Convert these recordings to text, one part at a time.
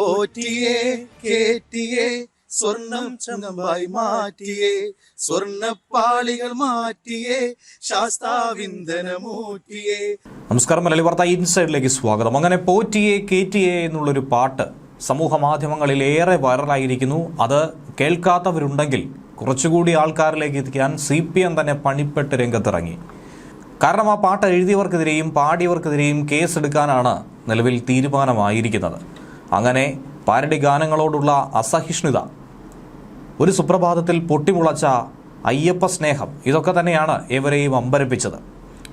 പോറ്റിയെ കേറ്റിയെ സ്വർണം ചങ്ങമ്പായി മാറ്റിയേ സ്വർണപ്പാളികൾ മാറ്റിയേ ശാസ്താവിന്ദനമൂറ്റിയേ. നമസ്കാരം മലയാളി വാർത്ത ഇൻസൈഡിലേക്ക് സ്വാഗതം. അങ്ങനെ പോറ്റിയെ കേറ്റിയെ എന്നുള്ളൊരു പാട്ട് സമൂഹ മാധ്യമങ്ങളിൽ ഏറെ വൈറലായിരിക്കുന്നു. അത് കേൾക്കാത്തവരുണ്ടെങ്കിൽ കുറച്ചുകൂടി ആൾക്കാരിലേക്ക് എത്തിക്കാൻ സി പി എം തന്നെ പണിപ്പെട്ട് രംഗത്തിറങ്ങി. കാരണം ആ പാട്ട് എഴുതിയവർക്കെതിരെയും പാടിയവർക്കെതിരെയും കേസെടുക്കാനാണ് നിലവിൽ തീരുമാനമായിരിക്കുന്നത്. അങ്ങനെ പാരഡി ഗാനങ്ങളോടുള്ള അസഹിഷ്ണുത ഒരു സുപ്രഭാതത്തിൽ പൊട്ടിമുളച്ച അയ്യപ്പ സ്നേഹം ഇതൊക്കെ തന്നെയാണ് ഇവരെയും അമ്പരപ്പിച്ചത്.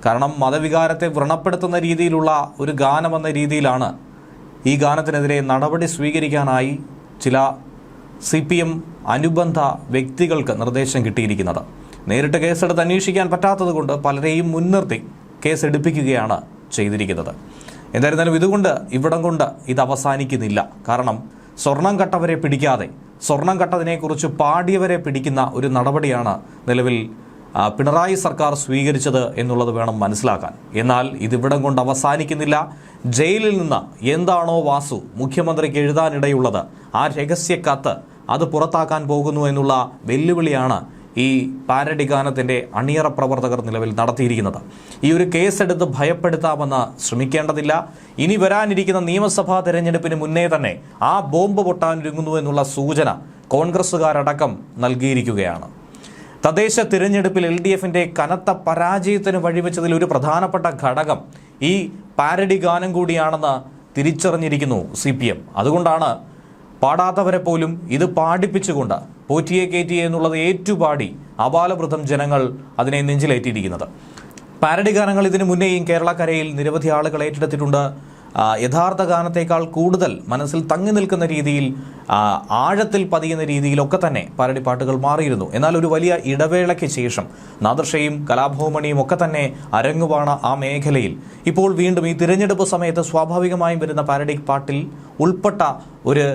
കാരണം മതവികാരത്തെ വ്രണപ്പെടുത്തുന്ന രീതിയിലുള്ള ഒരു ഗാനമെന്ന രീതിയിലാണ് ഈ ഗാനത്തിനെതിരെ നടപടി സ്വീകരിക്കാനായി ചില സി പി എം അനുബന്ധ വ്യക്തികൾക്ക് നിർദ്ദേശം കിട്ടിയിരിക്കുന്നത്. നേരിട്ട് കേസെടുത്ത് അന്വേഷിക്കാൻ പറ്റാത്തതുകൊണ്ട് പലരെയും മുൻനിർത്തി കേസെടുപ്പിക്കുകയാണ് ചെയ്തിരിക്കുന്നത്. എന്തായിരുന്നാലും ഇതുകൊണ്ട് ഇവിടം കൊണ്ട് ഇത് അവസാനിക്കുന്നില്ല. കാരണം സ്വർണം കട്ടവരെ പിടിക്കാതെ സ്വർണം കട്ടതിനെക്കുറിച്ച് പാടിയവരെ പിടിക്കുന്ന ഒരു നടപടിയാണ് നിലവിൽ പിണറായി സർക്കാർ സ്വീകരിച്ചത് എന്നുള്ളത് വേണം മനസ്സിലാക്കാൻ. എന്നാൽ ഇതിവിടം കൊണ്ട് അവസാനിക്കുന്നില്ല. ജയിലിൽ നിന്ന് എന്താണോ വാസു മുഖ്യമന്ത്രിക്ക് എഴുതാനിടയുള്ളത് ആ രഹസ്യ കത്ത് അത് പുറത്താക്കാൻ പോകുന്നു എന്നുള്ള വെല്ലുവിളിയാണ് ഈ പാരഡിഗാനത്തിന്റെ അണിയറ പ്രവർത്തകർ നിലവിൽ നടത്തിയിരിക്കുന്നത്. ഈ ഒരു കേസെടുത്ത് ഭയപ്പെടുത്താമെന്ന് ശ്രമിക്കേണ്ടതില്ല. ഇനി വരാനിരിക്കുന്ന നിയമസഭാ തെരഞ്ഞെടുപ്പിന് മുന്നേ തന്നെ ആ ബോംബ് പൊട്ടാനൊരുങ്ങുന്നു എന്നുള്ള സൂചന കോൺഗ്രസ്സുകാരടക്കം നൽകിയിരിക്കുകയാണ്. തദ്ദേശ തിരഞ്ഞെടുപ്പിൽ എൽ ഡി എഫിന്റെ കനത്ത പരാജയത്തിന് വഴിവെച്ചതിൽ ഒരു പ്രധാനപ്പെട്ട ഘടകം ഈ പാരഡി ഗാനം കൂടിയാണെന്ന് തിരിച്ചറിഞ്ഞിരിക്കുന്നു സി പി എം. അതുകൊണ്ടാണ് പാടാത്തവരെ പോലും ഇത് പാടിപ്പിച്ചുകൊണ്ട് പോറ്റിയെ കയറ്റിയെ എന്നുള്ളത് ഏറ്റുപാടി അപാലവൃദ്ധം ജനങ്ങൾ അതിനെ നെഞ്ചിലേറ്റിയിരിക്കുന്നത്. പാരഡി ഗാനങ്ങൾ ഇതിനു മുന്നേയും കേരളക്കരയിൽ നിരവധി ആളുകൾ ഏറ്റെടുത്തിട്ടുണ്ട്. യഥാർത്ഥ ഗാനത്തേക്കാൾ കൂടുതൽ മനസ്സിൽ തങ്ങി നിൽക്കുന്ന രീതിയിൽ ആഴത്തിൽ പതിയുന്ന രീതിയിലൊക്കെ തന്നെ പാരടി പാട്ടുകൾ മാറിയിരുന്നു. എന്നാൽ ഒരു വലിയ ഇടവേളയ്ക്ക് ശേഷം നാദർഷയും കലാഭവമണിയും ഒക്കെ തന്നെ അരങ്ങുവാണ ആ മേഖലയിൽ. ഇപ്പോൾ വീണ്ടും ഈ തിരഞ്ഞെടുപ്പ് സമയത്ത് സ്വാഭാവികമായും വരുന്ന പാരഡി പാട്ടിൽ ഉൾപ്പെട്ട ഒരു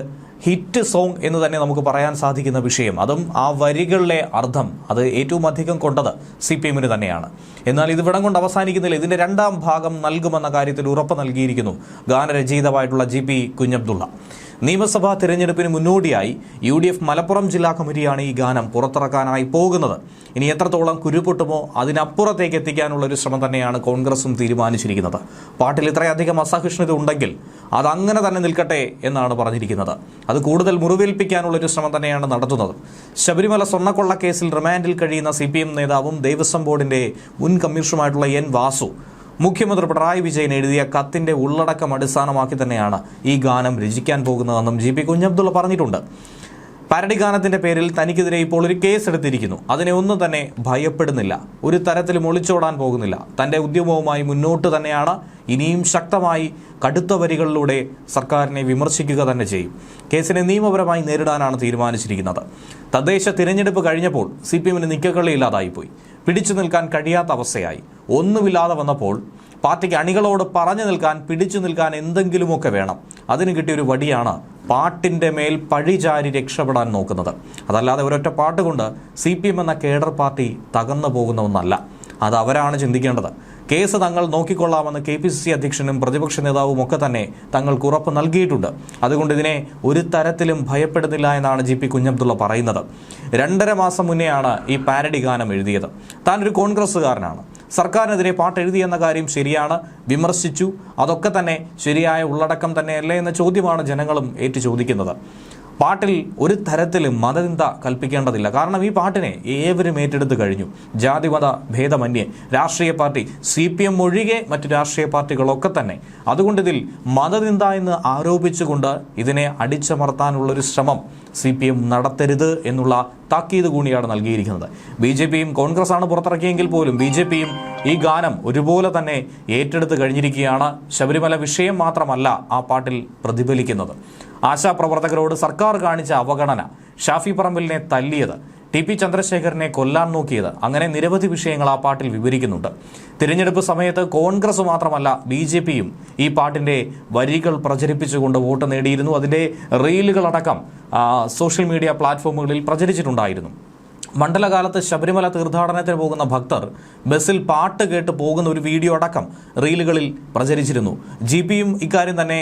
ഹിറ്റ് സോങ് എന്ന് തന്നെ നമുക്ക് പറയാൻ സാധിക്കുന്ന വിഷയം. അതും ആ വരികളിലെ അർത്ഥം അത് ഏറ്റവും അധികം കൊണ്ടത് സി പി എമ്മിന് തന്നെയാണ്. എന്നാൽ ഇത് ഇവിടം കൊണ്ട് അവസാനിക്കുന്നില്ല. ഇതിന്റെ രണ്ടാം ഭാഗം നൽകുമെന്ന കാര്യത്തിൽ ഉറപ്പ് നൽകിയിരിക്കുന്നു ഗാനരചയിതാവായിട്ടുള്ള ജി പി കുഞ്ഞബ്ദുള്ള. നിയമസഭാ തിരഞ്ഞെടുപ്പിന് മുന്നോടിയായി യു ഡി എഫ് മലപ്പുറം ജില്ലാ കമ്മിറ്റിയാണ് ഈ ഗാനം പുറത്തിറക്കാനായി പോകുന്നത്. ഇനി എത്രത്തോളം കുരുപൊട്ടുമോ അതിനപ്പുറത്തേക്ക് എത്തിക്കാനുള്ള ഒരു ശ്രമം തന്നെയാണ് കോൺഗ്രസും തീരുമാനിച്ചിരിക്കുന്നത്. പാട്ടിൽ ഇത്രയധികം അസഹിഷ്ണുത ഉണ്ടെങ്കിൽ അതങ്ങനെ തന്നെ നിൽക്കട്ടെ എന്നാണ് പറഞ്ഞിരിക്കുന്നത്. അത് കൂടുതൽ മുറിവേൽപ്പിക്കാനുള്ള ഒരു ശ്രമം തന്നെയാണ് നടത്തുന്നത്. ശബരിമല സ്വർണക്കൊള്ള കേസിൽ റിമാൻഡിൽ കഴിയുന്ന സി നേതാവും ദേവസ്വം ബോർഡിന്റെ മുൻ കമ്മീഷണറുമായിട്ടുള്ള എൻ വാസു മുഖ്യമന്ത്രി പിണറായി വിജയൻ എഴുതിയ കത്തിന്റെ ഉള്ളടക്കം അടിസ്ഥാനമാക്കി തന്നെയാണ് ഈ ഗാനം രചിക്കാൻ പോകുന്നതെന്നും ജി പി കുഞ്ഞബ്ദുള്ള പറഞ്ഞിട്ടുണ്ട്. പരടി ഗാനത്തിന്റെ പേരിൽ തനിക്കെതിരെ ഇപ്പോൾ ഒരു കേസ് എടുത്തിരിക്കുന്നു. അതിനെ ഒന്നും തന്നെ ഭയപ്പെടുന്നില്ല. ഒരു തരത്തിലും ഒളിച്ചോടാൻ പോകുന്നില്ല. തന്റെ ഉദ്യമവുമായി മുന്നോട്ട് തന്നെയാണ് ഇനിയും ശക്തമായി കടുത്ത വരികളിലൂടെ സർക്കാരിനെ വിമർശിക്കുക തന്നെ ചെയ്യും. കേസിനെ നിയമപരമായി നേരിടാനാണ് തീരുമാനിച്ചിരിക്കുന്നത്. തദ്ദേശ തിരഞ്ഞെടുപ്പ് കഴിഞ്ഞപ്പോൾ സി പി എമ്മിന് നിക്കക്കള്ളിയില്ലാതായിപ്പോയി പിടിച്ചു നിൽക്കാൻ കഴിയാത്ത അവസ്ഥയായി. ഒന്നുമില്ലാതെ വന്നപ്പോൾ പാർട്ടിക്ക് അണികളോട് പറഞ്ഞു നിൽക്കാൻ പിടിച്ചു നിൽക്കാൻ എന്തെങ്കിലുമൊക്കെ വേണം. അതിന് കിട്ടിയ ഒരു വടിയാണ് പാട്ടിന്റെ മേൽ പഴിചാരി രക്ഷപ്പെടാൻ നോക്കുന്നത്. അതല്ലാതെ ഒരൊറ്റ പാട്ട് കൊണ്ട് സി പി എം എന്ന കേഡർ പാർട്ടി തകർന്നു പോകുന്ന ഒന്നല്ല. അത് അവരാണ് ചിന്തിക്കേണ്ടത്. കേസ് തങ്ങൾ നോക്കിക്കൊള്ളാമെന്ന് കെ പി സി സി അധ്യക്ഷനും പ്രതിപക്ഷ നേതാവും ഒക്കെ തന്നെ തങ്ങൾക്ക് ഉറപ്പ് നൽകിയിട്ടുണ്ട്. അതുകൊണ്ട് ഇതിനെ ഒരു തരത്തിലും ഭയപ്പെടുന്നില്ല എന്നാണ് ജി പി കുഞ്ഞബ്ദുള്ള പറയുന്നത്. രണ്ടര മാസം മുന്നെയാണ് ഈ പാരഡി ഗാനം എഴുതിയത്. താൻ ഒരു കോൺഗ്രസ്സുകാരനാണ്. സർക്കാരിനെതിരെ പാട്ട് എഴുതിയെന്ന കാര്യം ശരിയാണ് വിമർശിച്ചു. അതൊക്കെ തന്നെ ശരിയായ ഉള്ളടക്കം തന്നെയല്ലേ എന്ന ചോദ്യമാണ് ജനങ്ങളും ഏറ്റു ചോദിക്കുന്നത്. പാട്ടിൽ ഒരു തരത്തിലും മതനിന്ദ കൽപ്പിക്കേണ്ടതില്ല. കാരണം ഈ പാട്ടിനെ ഏവരും ഏറ്റെടുത്ത് കഴിഞ്ഞു. ജാതിമത ഭേദമന്യേ രാഷ്ട്രീയ പാർട്ടി സി പി എം ഒഴികെ മറ്റു രാഷ്ട്രീയ പാർട്ടികളൊക്കെ തന്നെ. അതുകൊണ്ട് ഇതിൽ മതനിന്ദ എന്ന് ആരോപിച്ചുകൊണ്ട് ഇതിനെ അടിച്ചമർത്താനുള്ളൊരു ശ്രമം സി പി എം നടത്തരുത് എന്നുള്ള താക്കീത് കൂടിയാണ് നൽകിയിരിക്കുന്നത്. ബി ജെ പിയും കോൺഗ്രസ്സാണ് പുറത്തിറക്കിയെങ്കിൽ പോലും ബി ജെ പിയും ഈ ഗാനം ഒരുപോലെ തന്നെ ഏറ്റെടുത്ത് കഴിഞ്ഞിരിക്കുകയാണ്. ശബരിമല വിഷയം മാത്രമല്ല ആ പാട്ടിൽ പ്രതിഫലിക്കുന്നത്. ആശാപ്രവർത്തകരോട് സർക്കാർ കാണിച്ച അവഗണന ഷാഫി പറമ്പിലിനെ തല്ലിയത്. ടി പി ചന്ദ്രശേഖരനെ കൊല്ലാൻ നോക്കിയത് അങ്ങനെ നിരവധി വിഷയങ്ങൾ ആ പാട്ടിൽ വിവരിക്കുന്നുണ്ട്. തിരഞ്ഞെടുപ്പ് സമയത്ത് കോൺഗ്രസ് മാത്രമല്ല ബി ഈ പാട്ടിന്റെ വരികൾ പ്രചരിപ്പിച്ചുകൊണ്ട് വോട്ട് നേടിയിരുന്നു. റീലുകൾ അടക്കം സോഷ്യൽ മീഡിയ പ്ലാറ്റ്ഫോമുകളിൽ പ്രചരിച്ചിട്ടുണ്ടായിരുന്നു. മണ്ഡലകാലത്ത് ശബരിമല തീർത്ഥാടനത്തിന് പോകുന്ന ഭക്തർ ബസ്സിൽ പാട്ട് കേട്ട് പോകുന്ന ഒരു വീഡിയോ അടക്കം റീലുകളിൽ പ്രചരിച്ചിരുന്നു. ജി പിയും ഇക്കാര്യം തന്നെ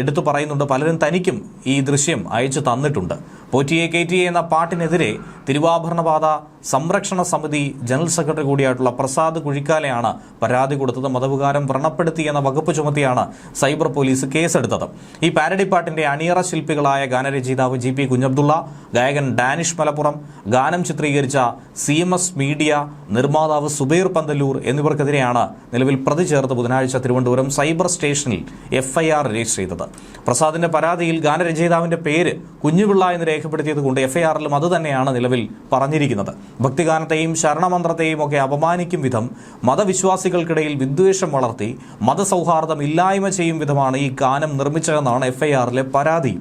എടുത്തു പറയുന്നുണ്ട്. പലരും തനിക്കും ഈ ദൃശ്യം അയച്ചു തന്നിട്ടുണ്ട്. പോറ്റിയെ എ എന്ന പാട്ടിനെതിരെ തിരുവാഭരണപാത സംരക്ഷണ സമിതി ജനറൽ സെക്രട്ടറി കൂടിയായിട്ടുള്ള പ്രസാദ് കുഴിക്കാലയാണ് പരാതി കൊടുത്തത്. മതവികാരം വ്രണപ്പെടുത്തി എന്ന വകുപ്പ് ചുമത്തിയാണ് സൈബർ പോലീസ് കേസെടുത്തത്. ഈ പാരഡി പാട്ടിന്റെ അണിയറ ശില്പികളായ ഗാനരചയിതാവ് ജി പി കുഞ്ഞബ്ദുള്ള ഗായകൻ ഡാനിഷ് മലപ്പുറം ഗാനം ചിത്രീകരിച്ച സി മീഡിയ നിർമ്മാതാവ് സുബൈർ പന്തല്ലൂർ എന്നിവർക്കെതിരെയാണ് നിലവിൽ പ്രതി ചേർത്ത് ബുധനാഴ്ച തിരുവനന്തപുരം സൈബർ സ്റ്റേഷനിൽ എഫ്ഐആർ രജിസ്റ്റർ ചെയ്തത്. പ്രസാദിന്റെ പരാതിയിൽ ഗാനരചയിതാവിന്റെ പേര് കുഞ്ഞുപിള്ള എന്ന് രേഖപ്പെടുത്തിയത് കൊണ്ട് എഫ്ഐആറിലും അത് തന്നെയാണ് നിലവിൽ പറഞ്ഞിരിക്കുന്നത്. ഭക്തിഗാനത്തെയും ശരണമന്ത്രത്തെയും ഒക്കെ അപമാനിക്കും വിധം മതവിശ്വാസികൾക്കിടയിൽ വിദ്വേഷം വളർത്തി മതസൗഹാർദ്ദം ഇല്ലായ്മ ചെയ്യും വിധമാണ് ഈ ഗാനം നിർമ്മിച്ചതെന്നാണ് എഫ്ഐആറിലെ പരാതി.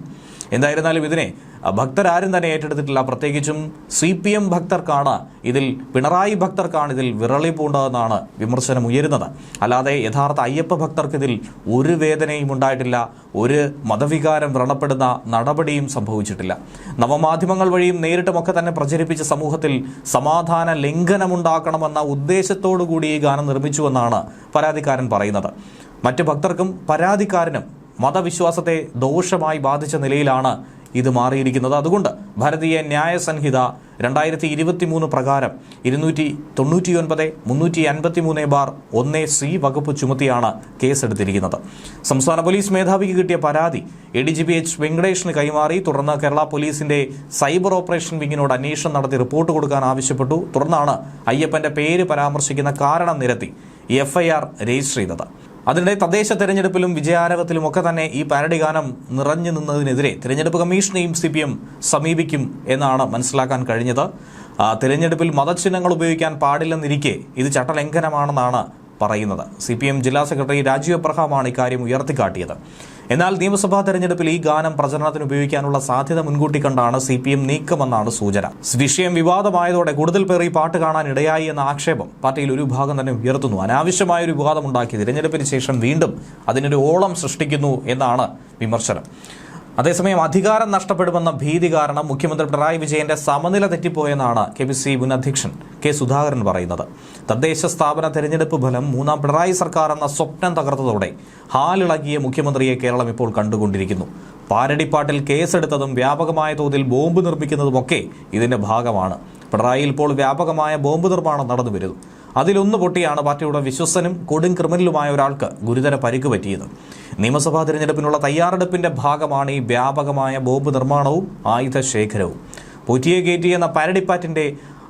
എന്തായിരുന്നാലും ഇതിനെ ഭക്തരാരും തന്നെ ഏറ്റെടുത്തിട്ടില്ല. പ്രത്യേകിച്ചും സി പി എം ഭക്തർക്കാണ് ഇതിൽ പിണറായി ഭക്തർക്കാണ് ഇതിൽ വിറളി പൂണ്ടതെന്നാണ് വിമർശനം ഉയരുന്നത്. അല്ലാതെ യഥാർത്ഥ അയ്യപ്പ ഭക്തർക്ക് ഇതിൽ ഒരു വേദനയും ഉണ്ടായിട്ടില്ല. ഒരു മതവികാരം വ്രണപ്പെടുന്ന നടപടിയും സംഭവിച്ചിട്ടില്ല. നവമാധ്യമങ്ങൾ വഴിയും നേരിട്ടുമൊക്കെ തന്നെ പ്രചരിപ്പിച്ച സമൂഹത്തിൽ സമാധാന ലംഘനമുണ്ടാക്കണമെന്ന ഉദ്ദേശത്തോടു കൂടി ഈ ഗാനം നിർമ്മിച്ചുവെന്നാണ് പരാതിക്കാരൻ പറയുന്നത്. മറ്റ് ഭക്തർക്കും പരാതിക്കാരനും മതവിശ്വാസത്തെ ദോഷമായി ബാധിച്ച നിലയിലാണ് ഇത് മാറിയിരിക്കുന്നത്. അതുകൊണ്ട് ഭാരതീയ ന്യായ സംഹിത രണ്ടായിരത്തി ഇരുപത്തി മൂന്ന് പ്രകാരം ഇരുന്നൂറ്റി തൊണ്ണൂറ്റിയൊൻപത് മുന്നൂറ്റി അൻപത്തി മൂന്ന് ബാർ ഒന്ന് സി വകുപ്പ് ചുമത്തിയാണ് കേസെടുത്തിരിക്കുന്നത്. സംസ്ഥാന പോലീസ് മേധാവിക്ക് കിട്ടിയ പരാതി A D G P H വെങ്കടേഷിന് കൈമാറി. തുടർന്ന് കേരള പോലീസിന്റെ സൈബർ ഓപ്പറേഷൻ വിങ്ങിനോട് അന്വേഷണം നടത്തി റിപ്പോർട്ട് കൊടുക്കാൻ ആവശ്യപ്പെട്ടു. തുടർന്നാണ് അയ്യപ്പന്റെ പേര് പരാമർശിക്കുന്ന കാരണം നിരത്തി എഫ്ഐആർ രജിസ്റ്റർ ചെയ്തത്. അതിനിടെ തദ്ദേശ തെരഞ്ഞെടുപ്പിലും വിജയാരവത്തിലും ഒക്കെ തന്നെ ഈ പാരഡി ഗാനം നിറഞ്ഞു നിന്നതിനെതിരെ തിരഞ്ഞെടുപ്പ് കമ്മീഷനെയും സി സമീപിക്കും എന്നാണ് മനസ്സിലാക്കാൻ കഴിഞ്ഞത്. തിരഞ്ഞെടുപ്പിൽ മതചിഹ്നങ്ങൾ ഉപയോഗിക്കാൻ പാടില്ലെന്നിരിക്കെ ഇത് ചട്ടലംഘനമാണെന്നാണ് പറയുന്നത്. സി ജില്ലാ സെക്രട്ടറി രാജീവ് അബ്രഹാമാണ് ഇക്കാര്യം ഉയർത്തിക്കാട്ടിയത്. എന്നാൽ നിയമസഭാ തെരഞ്ഞെടുപ്പിൽ ഈ ഗാനം പ്രചരണത്തിന് ഉപയോഗിക്കാനുള്ള സാധ്യത മുൻകൂട്ടി കണ്ടാണ് സി പി എം നീക്കമെന്നാണ് സൂചന. വിഷയം വിവാദമായതോടെ കൂടുതൽ പേർ ഈ പാട്ട് കാണാൻ ഇടയായി എന്ന ആക്ഷേപം പാർട്ടിയിൽ ഒരു വിഭാഗം തന്നെ ഉയർത്തുന്നു. അനാവശ്യമായ ഒരു വിവാദമുണ്ടാക്കി തിരഞ്ഞെടുപ്പിന് ശേഷം വീണ്ടും അതിനൊരു ഓളം സൃഷ്ടിക്കുന്നു എന്നാണ് വിമർശനം. അതേസമയം അധികാരം നഷ്ടപ്പെടുമെന്ന ഭീതി കാരണം മുഖ്യമന്ത്രി പിണറായി വിജയന്റെ സമനില തെറ്റിപ്പോയെന്നാണ് കെ പി സി മുൻ അധ്യക്ഷൻ കെ സുധാകരൻ പറയുന്നത്. തദ്ദേശ സ്ഥാപന തെരഞ്ഞെടുപ്പ് ഫലം മൂന്നാം പിണറായി സർക്കാർ എന്ന സ്വപ്നം തകർത്തതോടെ ഹാലിളകിയ മുഖ്യമന്ത്രിയെ കേരളം ഇപ്പോൾ കണ്ടുകൊണ്ടിരിക്കുന്നു. പാരടിപ്പാട്ടിൽ കേസെടുത്തതും വ്യാപകമായ തോതിൽ ബോംബ് നിർമ്മിക്കുന്നതുമൊക്കെ ഇതിന്റെ ഭാഗമാണ്. പിണറായി ഇപ്പോൾ വ്യാപകമായ ബോംബ് നിർമ്മാണം നടന്നു വരുന്നു അതിലൊന്ന് പൊട്ടിയാണ് പാർട്ടിയുടെ വിശ്വസനും കൊടും ക്രിമിനലുമായ ഒരാൾക്ക് ഗുരുതര പരിക്ക് പറ്റിയത്. നിയമസഭാ തിരഞ്ഞെടുപ്പിനുള്ള തയ്യാറെടുപ്പിന്റെ ഭാഗമാണ് ഈ വ്യാപകമായ ബോംബ് നിർമ്മാണവും ആയുധ ശേഖരവും. പൊറ്റിയെ കയറ്റി എന്ന പാരഡിപ്പാറ്റിന്റെ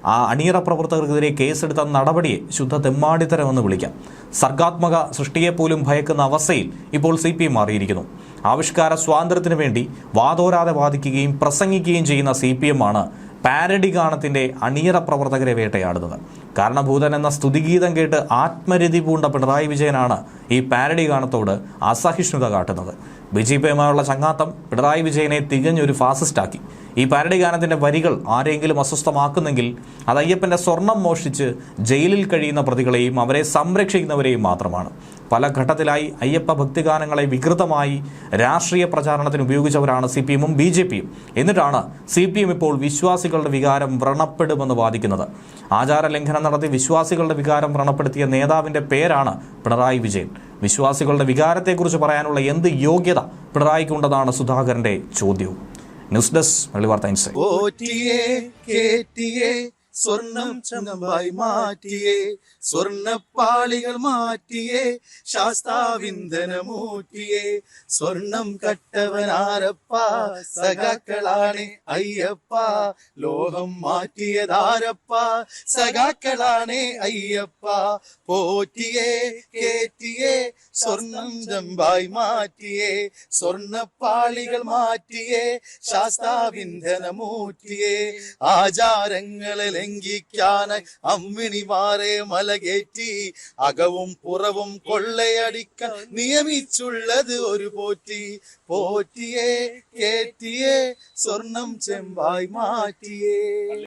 ആ അണിയറ പ്രവർത്തകർക്കെതിരെ കേസെടുത്ത നടപടിയെ ശുദ്ധ തെമ്മാടിത്തരമെന്ന് വിളിക്കാം. സർഗാത്മക സൃഷ്ടിയെപ്പോലും ഭയക്കുന്ന അവസ്ഥയിൽ ഇപ്പോൾ സി പി എം മാറിയിരിക്കുന്നു. ആവിഷ്കാര സ്വാതന്ത്ര്യത്തിനു വേണ്ടി വാതോരാതെ വാദിക്കുകയും പ്രസംഗിക്കുകയും ചെയ്യുന്ന സി പി എം ആണ് പാരഡി ഗാനത്തിന്റെ അണിയറ പ്രവർത്തകരെ വേട്ടയാടുന്നത്. കാരണഭൂതൻ എന്ന സ്തുതിഗീതം കേട്ട് ആത്മരതി പൂണ്ട പിണറായി വിജയനാണ് ഈ പാരഡി ഗാനത്തോട് അസഹിഷ്ണുത കാട്ടുന്നത്. ബി ജെ പിയുമായുള്ള ചങ്ങാത്തം പിണറായി വിജയനെ തികഞ്ഞൊരു ഫാസിസ്റ്റാക്കി. ഈ പാരഡി ഗാനത്തിന്റെ വരികൾ ആരെങ്കിലും അസ്വസ്ഥമാക്കുന്നെങ്കിൽ അത് അയ്യപ്പന്റെ സ്വർണം മോഷ്ടിച്ച് ജയിലിൽ കഴിയുന്ന പ്രതികളെയും അവരെ സംരക്ഷിക്കുന്നവരെയും മാത്രമാണ്. പല ഘട്ടത്തിലായി അയ്യപ്പ ഭക്തിഗാനങ്ങളെ വികൃതമായി രാഷ്ട്രീയ പ്രചാരണത്തിന് ഉപയോഗിച്ചവരാണ് സി പി എമ്മും ബി ജെ പിയും. എന്നിട്ടാണ് സി പി എം ഇപ്പോൾ വിശ്വാസികളുടെ വികാരം വ്രണപ്പെടുമെന്ന് വാദിക്കുന്നത്. ആചാര ലംഘനം നടത്തി വിശ്വാസികളുടെ വികാരം വ്രണപ്പെടുത്തിയ നേതാവിന്റെ പേരാണ് പിണറായി വിജയൻ. വിശ്വാസികളുടെ വികാരത്തെക്കുറിച്ച് പറയാനുള്ള എന്ത് യോഗ്യത പിണറായിക്കുണ്ടെന്നാണ് സുധാകരന്റെ ചോദ്യവും. ന്യൂസ് ഡെസ്ക് വാർത്ത സ്വർണം ചങ്ങമ്പായി മാറ്റിയേ സ്വർണപ്പാളികൾ മാറ്റിയേ ശാസ്താവിന്ദനമൂട്ടിയേ സ്വർണം കട്ടവനാരപ്പ സഖാക്കളാണ് അയ്യപ്പ ലോകം മാറ്റിയതാരപ്പ സഖാക്കളാണ് അയ്യപ്പ. പോറ്റിയേ കേറ്റിയേ സ്വർണം ജമ്പായി മാറ്റിയേ സ്വർണപ്പാളികൾ മാറ്റിയേ ശാസ്താവിന്ധനമൂറ്റിയേ ആചാരങ്ങളെ ലംഘിക്കാനായി അമ്മിണിമാരെ മലകേറ്റി അകവും പുറവും കൊള്ളയടിക്കാൻ നിയമിച്ചുള്ളത് ഒരു പോറ്റി. പോറ്റിയേ കേറ്റിയേ സ്വർണം ചെമ്പായി മാറ്റിയേ.